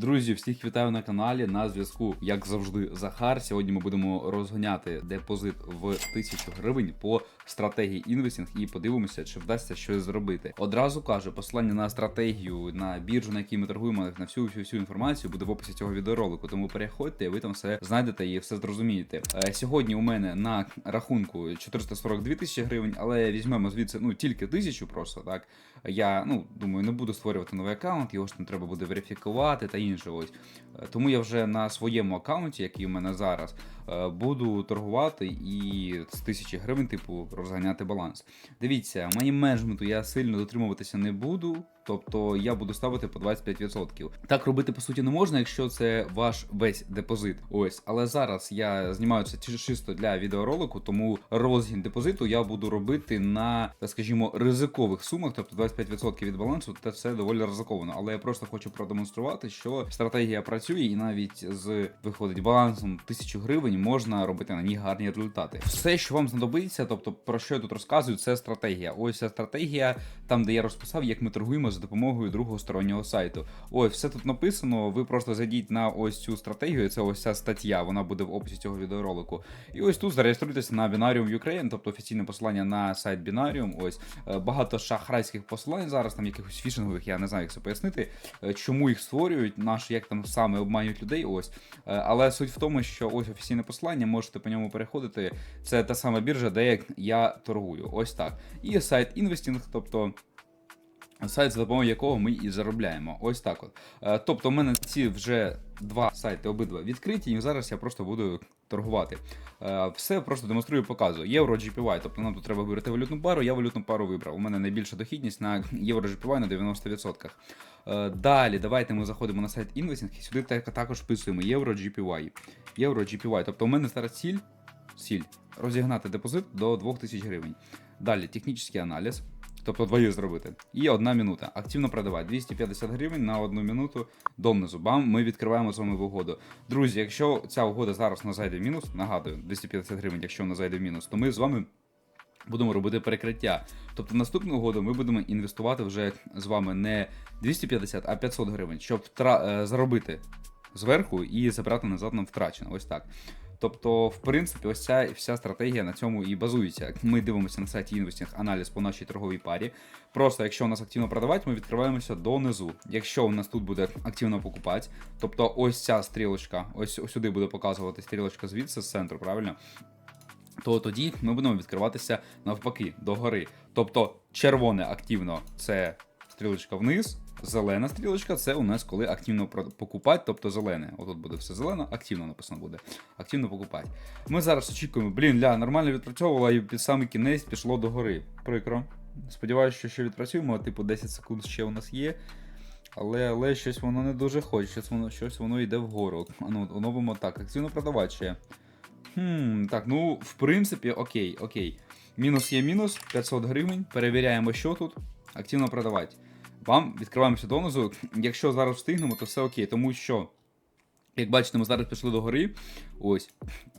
Друзі, всіх вітаю на каналі. На зв'язку, як завжди, Захар. Сьогодні ми будемо розганяти депозит в 1000 гривень по стратегії інвестінг і подивимося, чи вдасться щось зробити. Одразу кажу, посилання на стратегію, на біржу, на якій ми торгуємо, на всю всю, всю інформацію буде в описі цього відеоролику. Тому переходьте, ви там все знайдете і все зрозумієте. Е, Сьогодні у мене на рахунку 442 тисячі гривень, але візьмемо звідси ну тільки тисячу просто так. Я ну думаю, не буду створювати новий аккаунт, його ж там треба буде верифікувати та інше. Ось Е, тому я вже на своєму аккаунті, який у мене зараз, буду торгувати і з тисячі гривень, типу, розганяти баланс. Дивіться, мені менеджменту я сильно дотримуватися не буду. Тобто я буду ставити по 25%. Так робити по суті не можна, якщо це ваш весь депозит. Ось, але зараз я знімаю це чи- чисто для відеоролику, тому розгін депозиту я буду робити на, скажімо, ризикових сумах, тобто 25% від балансу, це все доволі ризиковано. Але я просто хочу продемонструвати, що стратегія працює, і навіть з виходить балансом 1000 гривень можна робити на ній гарні результати. Все, що вам знадобиться, тобто про що я тут розказую, це стратегія. Ось ця стратегія, там де я розписав, як ми торгуємо за допомогою другого стороннього сайту. Ось все тут написано. Ви просто зайдіть на ось цю стратегію. Це ось ця стаття, вона буде в описі цього відеоролику. І ось тут зареєструйтесь на Binarium Ukraine, тобто офіційне посилання на сайт Binarium. Ось е, багато шахрайських посилань зараз, там якихось фішингових, я не знаю, як це пояснити, е, чому їх створюють, наш як там саме обманюють людей. Ось Е, але суть в тому, що ось офіційне посилання, можете по ньому переходити. Це та сама біржа, де я торгую. Ось так. І сайт інвестінг, тобто. Сайт, за допомогою якого ми і заробляємо. Ось так от. Е, Тобто, у мене ці вже два сайти обидва відкриті, і зараз я просто буду торгувати. Е, Все просто демонструю, показую. Євро GPY, тобто нам тут треба вибрати валютну пару, я валютну пару вибрав. У мене найбільша дохідність на євро GPY на 90%. Е, Далі, давайте ми заходимо на сайт інвестінг і сюди також вписуємо євро GPY. Євро GPY. Тобто у мене зараз ціль, ціль розігнати депозит до 2000 гривень. Далі технічний аналіз. Тобто двоє зробити. І одна минута. Активно продавати. 250 гривень на одну минуту донизу. Бам, ми відкриваємо з вами в угоду. Друзі, якщо ця угода зараз на зайде в мінус, нагадую, 250 гривень, якщо вона зайде в мінус, то ми з вами будемо робити перекриття. Тобто наступну угоду ми будемо інвестувати вже з вами не 250, а 500 гривень, щоб е, заробити зверху і забрати назад нам втрачено. Ось так. Тобто, в принципі, ось ця вся стратегія на цьому і базується. Ми дивимося на сайті інвестінг аналіз по нашій торговій парі. Просто якщо у нас активно продавати, ми відкриваємося донизу. Якщо у нас тут буде активно покупати, тобто ось ця стрілочка, ось, ось сюди буде показувати стрілочка звідси з центру, правильно? То тоді ми будемо відкриватися навпаки догори. Тобто червоне активно це стрілочка вниз, зелена стрілочка це у нас коли активно покупати, тобто зелене. Отут буде все зелено, активно написано буде. Активно покупати. Ми зараз очікуємо, блін, ля, нормально відпрацьовувала і під самий кінець пішло догори. Прикро. Сподіваюся, що ще відпрацюємо, типу 10 секунд ще у нас є. Але, але щось воно не дуже хоче, щось воно, щось воно йде вгору. Ну, оновимо так, активно продавати ще. Хм, так, ну, в принципі, окей, окей. Мінус є мінус, 500 гривень. Перевіряємо, що тут. Активно продавати. Вам відкриваємося донизу. Якщо зараз встигнемо, то все окей, тому що. Як бачите, ми зараз пішли до гори. Ось.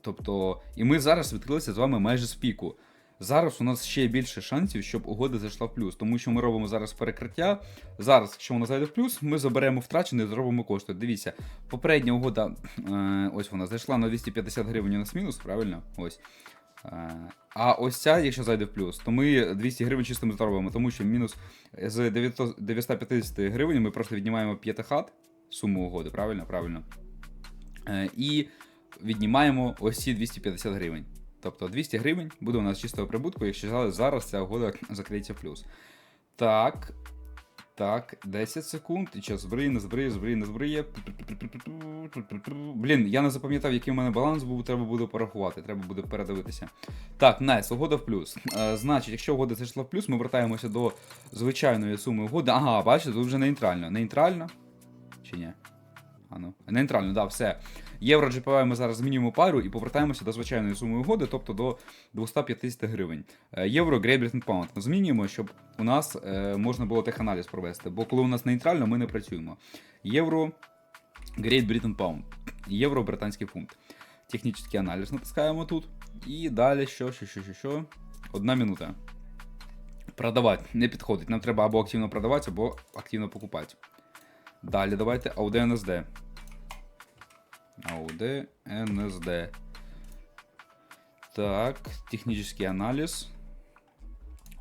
Тобто, і ми зараз відкрилися з вами майже з піку. Зараз у нас ще більше шансів, щоб угода зайшла в плюс, тому що ми робимо зараз перекриття. Зараз, якщо вона зайде в плюс, ми заберемо втрачене і зробимо кошти. Дивіться, попередня угода, е, ось вона зайшла на 250 гривень у нас мінус, правильно? Ось. Е, А ось ця, якщо зайде в плюс, то ми 200 гривень чистим заробимо, тому що мінус з 950 гривень ми просто віднімаємо п'ятихат, суму угоди, правильно? Правильно. Е, І віднімаємо ось ці 250 гривень. Тобто 200 гривень буде у нас чистого прибутку, якщо зараз ця угода закриється в плюс. Так. Так, 10 секунд. І час збриє, не збриє, збриє, не збриє. Блін, я не запам'ятав, який у мене баланс був, треба буде порахувати, треба буде передивитися. Так, найс, угода в плюс. Е, значить, якщо угода зайшла в плюс, ми вертаємося до звичайної суми угоди. Ага, бачите, тут вже нейтрально. Нейтрально? Чи ні? А ну. Нейтрально, да, все. Євро GPY ми зараз змінюємо пару і повертаємося до звичайної суми угоди, тобто до 250 гривень. Е, Євро Great Britain Pound змінюємо, щоб у нас е, можна було теханаліз провести. Бо коли у нас нейтрально, ми не працюємо. Євро Great Britain Pound. Євро британський фунт. Технічний аналіз натискаємо тут. І далі що, що, що, що, що. Одна минута. Продавати не підходить. Нам треба або активно продавати, або активно покупати. Далі давайте AUD NSD. AUD NSD. Так, технічний аналіз.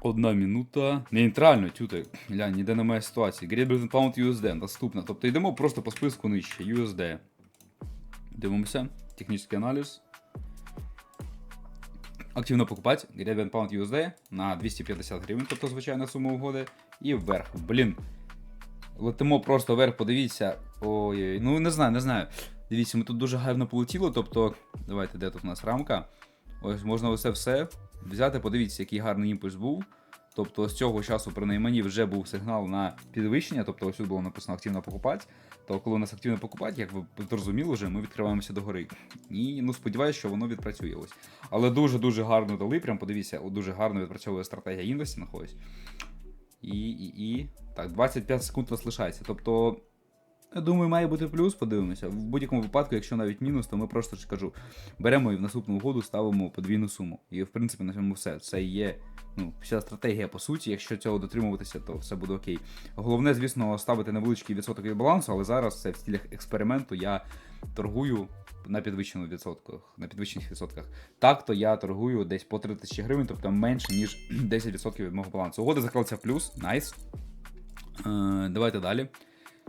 Одна минута. Нейтрально, тюте. Глянь, ніде немає ситуації. Great Pound USD. Наступна. Тобто йдемо просто по списку нижче. USD. Дивимося. Технічний аналіз. Активно покупати. Great Britain Pound USD на 250 гривень, тобто звичайна сума угоди. І вверх. Блін. Летимо просто вверх, подивіться. Ой, ну не знаю, не знаю. Дивіться, ми тут дуже гарно полетіло. Тобто, давайте, де тут у нас рамка? Ось можна оце все взяти, подивіться, який гарний імпульс був. Тобто з цього часу при найманні вже був сигнал на підвищення, тобто ось тут було написано активно покупати. То коли у нас активно покупати, як ви зрозуміли вже, ми відкриваємося до гори. І ну сподіваюся, що воно відпрацює ось. Але дуже-дуже гарно дали. Прям подивіться, дуже гарно відпрацьовує стратегія інвестінг ось. І, і, і. Так, 25 секунд нас лишається. Тобто, думаю, має бути плюс, подивимося. В будь-якому випадку, якщо навіть мінус, то ми просто ж кажу, беремо і в наступну угоду ставимо подвійну суму. І в принципі на цьому все. Це є ну, вся стратегія по суті. Якщо цього дотримуватися, то все буде окей. Головне, звісно, ставити невеличкий відсоток від балансу, але зараз це в стілях експерименту я торгую на підвищених відсотках, на підвищених відсотках. Так, то я торгую десь по 3 тисячі гривень, тобто менше, ніж 10% від мого балансу. Угода заклалася в плюс, найс. Е, давайте далі.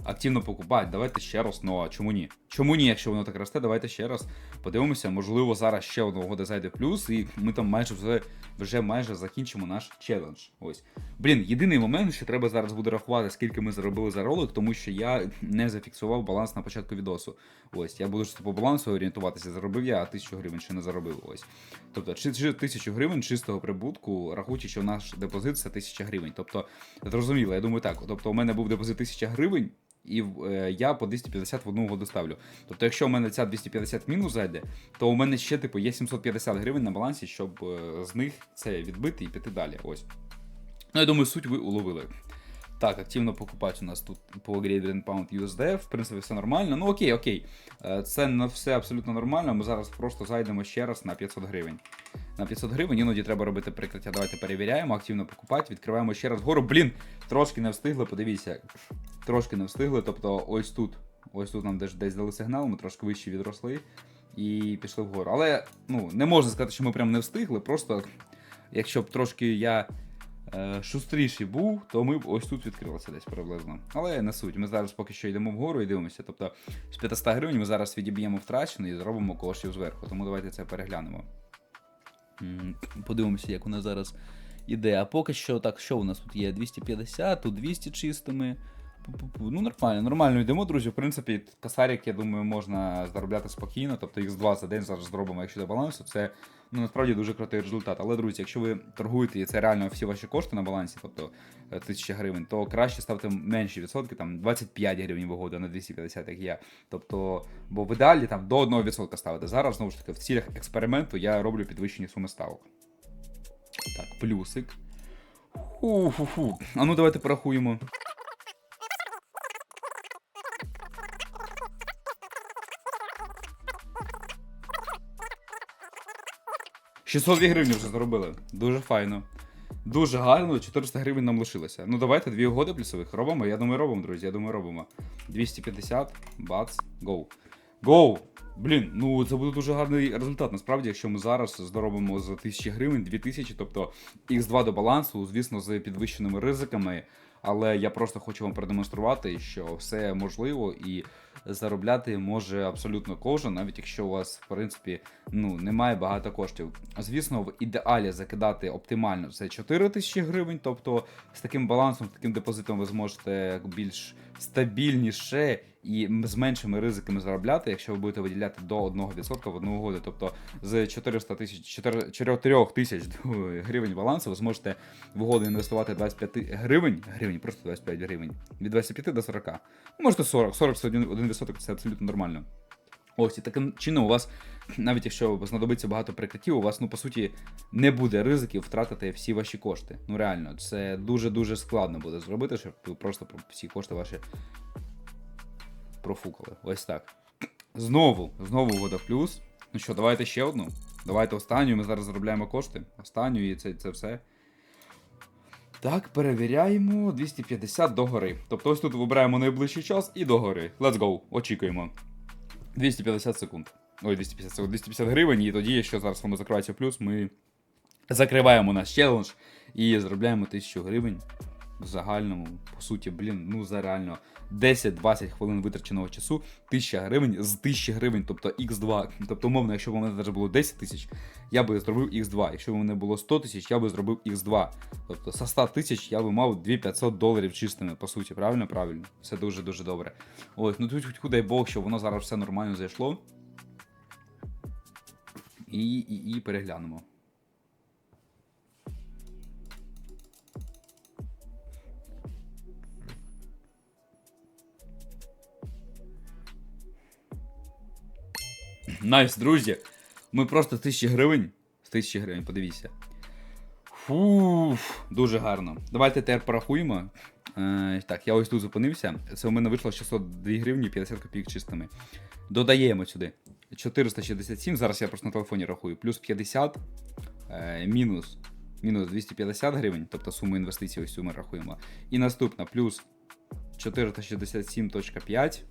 Активно покупати, давайте ще раз. Ну а чому ні? Чому ні, якщо воно так росте, давайте ще раз подивимося. Можливо, зараз ще одна угода зайде плюс, і ми там майже вже, вже майже закінчимо наш челендж. Ось. Блін, єдиний момент, що треба зараз буде рахувати, скільки ми заробили за ролик, тому що я не зафіксував баланс на початку відосу. Ось, я буду по балансу орієнтуватися, заробив я, а 1000 гривень ще не заробив. Ось. Тобто, 1000 гривень чистого прибутку, рахуючи, що наш депозит це 1000 гривень. Тобто, зрозуміло, я думаю так. Тобто, у мене був депозит 1000 гривень. І е, я по 250 в одну угоду ставлю. Тобто, якщо у мене ця 250 мінус зайде, то у мене ще типу є 750 гривень на балансі, щоб е, з них це відбити і піти далі. Ось. Ну, я думаю, суть ви уловили. Так, активно покупати у нас тут по Great Pound USD, в принципі, все нормально. Ну окей, окей. Е, Це на все абсолютно нормально. Ми зараз просто зайдемо ще раз на 500 гривень. На 500 гривень іноді треба робити прикриття. Давайте перевіряємо, активно покупати, відкриваємо ще раз вгору. Блін, трошки не встигли, подивіться. Трошки не встигли. Тобто, ось тут. Ось тут нам десь, десь дали сигнал, ми трошки вище відросли і пішли вгору. Але ну, не можна сказати, що ми прям не встигли. Просто якщо б трошки я е, шустріший був, то ми б ось тут відкрилися десь приблизно. Але не суть. Ми зараз поки що йдемо вгору і дивимося. Тобто з 500 гривень ми зараз відіб'ємо втрачене і зробимо коштів зверху. Тому давайте це переглянемо. Подивимося, як у нас зараз іде. А поки що, так, що у нас тут є? 250, тут 200 чистими. Ну, нормально, нормально йдемо, друзі. В принципі, касарік, я думаю, можна заробляти спокійно. Тобто X2 за день зараз зробимо, якщо до балансу. Це ну, насправді дуже крутий результат. Але, друзі, якщо ви торгуєте і це реально всі ваші кошти на балансі, тобто е, 1000 гривень, то краще ставте менші відсотки, там 25 гривень в угоду на 250, як я. Тобто, бо в ідеалі там до 1% ставити. Зараз, знову ж таки, в цілях експерименту я роблю підвищені суми ставок. Так, плюсик. Фу-фу-фу. А ну давайте порахуємо. – 602 гривні вже заробили. Дуже файно. Дуже гарно, 400 гривень нам лишилося. Ну давайте дві угоди плюсових робимо. Я думаю, робимо, друзі. Я думаю, робимо. 250, бац, гоу. Гоу! Блін, ну це буде дуже гарний результат. Насправді, якщо ми зараз здоробимо за 1000 гривень, 2000, тобто X2 до балансу, звісно, з підвищеними ризиками. Але я просто хочу вам продемонструвати, що все можливо і заробляти може абсолютно кожен, навіть якщо у вас, в принципі, ну немає багато коштів. Звісно, в ідеалі закидати оптимально це 4 тисячі гривень. Тобто з таким балансом, з таким депозитом ви зможете більш стабільніше і з меншими ризиками заробляти, якщо ви будете виділяти до 1% в одну угоду. Тобто з 400 тисяч 4 тисяч гривень балансу ви зможете в угоду інвестувати 25 гривень, гривень, просто 25 гривень, від 25 до 40. Можете 40, 40 це 1% це абсолютно нормально. Ось і таким чином у вас, навіть якщо знадобиться багато прикриттів, у вас, ну по суті, не буде ризиків втратити всі ваші кошти. Ну реально, це дуже-дуже складно буде зробити, щоб ви просто всі кошти ваші профукали. Ось так. Знову, знову вода плюс. Ну що, давайте ще одну. Давайте останню. Ми зараз заробляємо кошти. Останню і це, це все. Так, перевіряємо 250 догори. Тобто ось тут вибираємо найближчий час і догори. Let's go. Очікуємо. 250 секунд. Ой, 250 секунд, 250 гривень, і тоді, якщо зараз воно закривається в плюс, ми закриваємо наш челендж і заробляємо 1000 гривень в загальному. По суті, блін, ну за реально 10-20 хвилин витраченого часу, 1000 гривень з 1000 гривень, тобто x2. Тобто, умовно, якщо б у мене було 10 тисяч, я би зробив x2. Якщо б у мене було 100 тисяч, я би зробив x2. Тобто за 100 тисяч я би мав 2500 доларів чистими, по суті, правильно? Правильно. Все дуже-дуже добре. Ось, ну тут хоч дай Бог, що воно зараз все нормально зайшло. І, і, і переглянемо. Найс, друзі. Ми просто з 1000 гривень. З 1000 гривень, подивіться. Фуф, дуже гарно. Давайте тепер порахуємо. Е, так, я ось тут зупинився. Це у мене вийшло 602 гривні 50 копійок чистими. Додаємо сюди 467. Зараз я просто на телефоні рахую. Плюс 50, е, мінус, мінус 250 гривень, тобто суму інвестицій, ось цю ми рахуємо. І наступна плюс 467.5.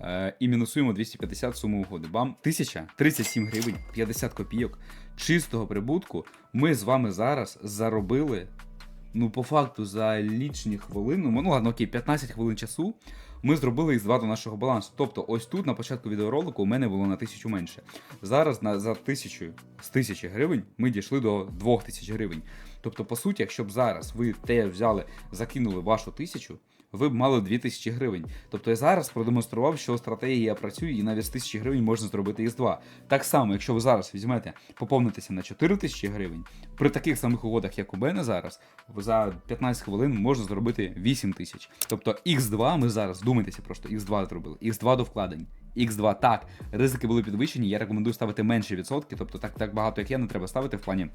Е, і мінусуємо 250 суму угоди. Бам, 1037 гривень 50 копійок чистого прибутку. Ми з вами зараз заробили. Ну, по факту, за лічні хвилини, ну ладно, окей, 15 хвилин часу. Ми зробили із 2 до нашого балансу. Тобто, ось тут на початку відеоролику у мене було на тисячу менше. Зараз на, за тисячу з тисячі гривень ми дійшли до 2000 гривень. Тобто, по суті, якщо б зараз ви те взяли, закинули вашу тисячу, ви б мали 2000 гривень. Тобто я зараз продемонстрував, що стратегія працює і навіть з 1000 гривень можна зробити X2. Так само, якщо ви зараз візьмете, поповнитеся на 4000 гривень, при таких самих угодах, як у мене зараз, за 15 хвилин можна зробити 8 тисяч. Тобто X2 ми зараз, думайтеся просто, X2 зробили, X2 до вкладень. X2 так, ризики були підвищені, я рекомендую ставити менші відсотки, тобто так, так багато, як я, не треба ставити в плані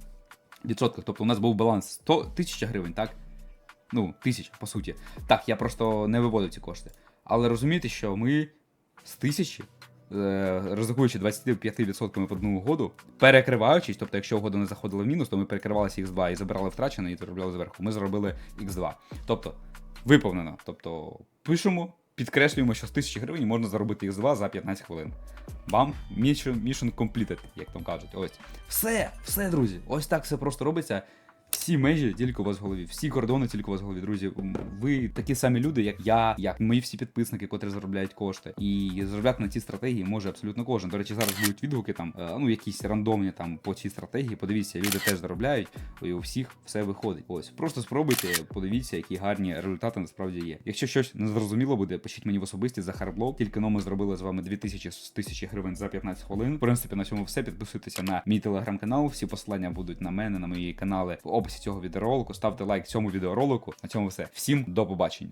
відсотках. Тобто у нас був баланс 100 1000 гривень, так? Ну, тисяч, по суті. Так, я просто не виводив ці кошти. Але розумієте, що ми з тисячі, е, ризикуючи 25% в одну угоду, перекриваючись, тобто, якщо угода не заходила в мінус, то ми перекривалися X2 і забирали втрачене і заробляли зверху. Ми зробили X2. Тобто, виповнено. Тобто, пишемо, підкреслюємо, що з 1000 гривень можна заробити X2 за 15 хвилин. Бам, mission, mission completed, як там кажуть. Ось. Все, все, друзі. Ось так все просто робиться. Всі межі тільки у вас в голові, всі кордони тільки у вас в голові, друзі. Ви такі самі люди, як я, як мої всі підписники, котрі заробляють кошти. І заробляти на ці стратегії може абсолютно кожен. До речі, зараз будуть відгуки там, е, ну якісь рандомні там по цій стратегії. Подивіться, люди теж заробляють, і у всіх все виходить. Ось просто спробуйте, подивіться, які гарні результати насправді є. Якщо щось незрозуміло буде, пишіть мені в особисті за харблог. Тільки но ми зробили з вами 2000 з 1000 гривень за 15 хвилин. В принципі, на цьому все. Підписуйтеся на мій телеграм-канал. Всі посилання будуть на мене, на мої канали описі цього відеоролику. Ставте лайк цьому відеоролику. На цьому все. Всім до побачення.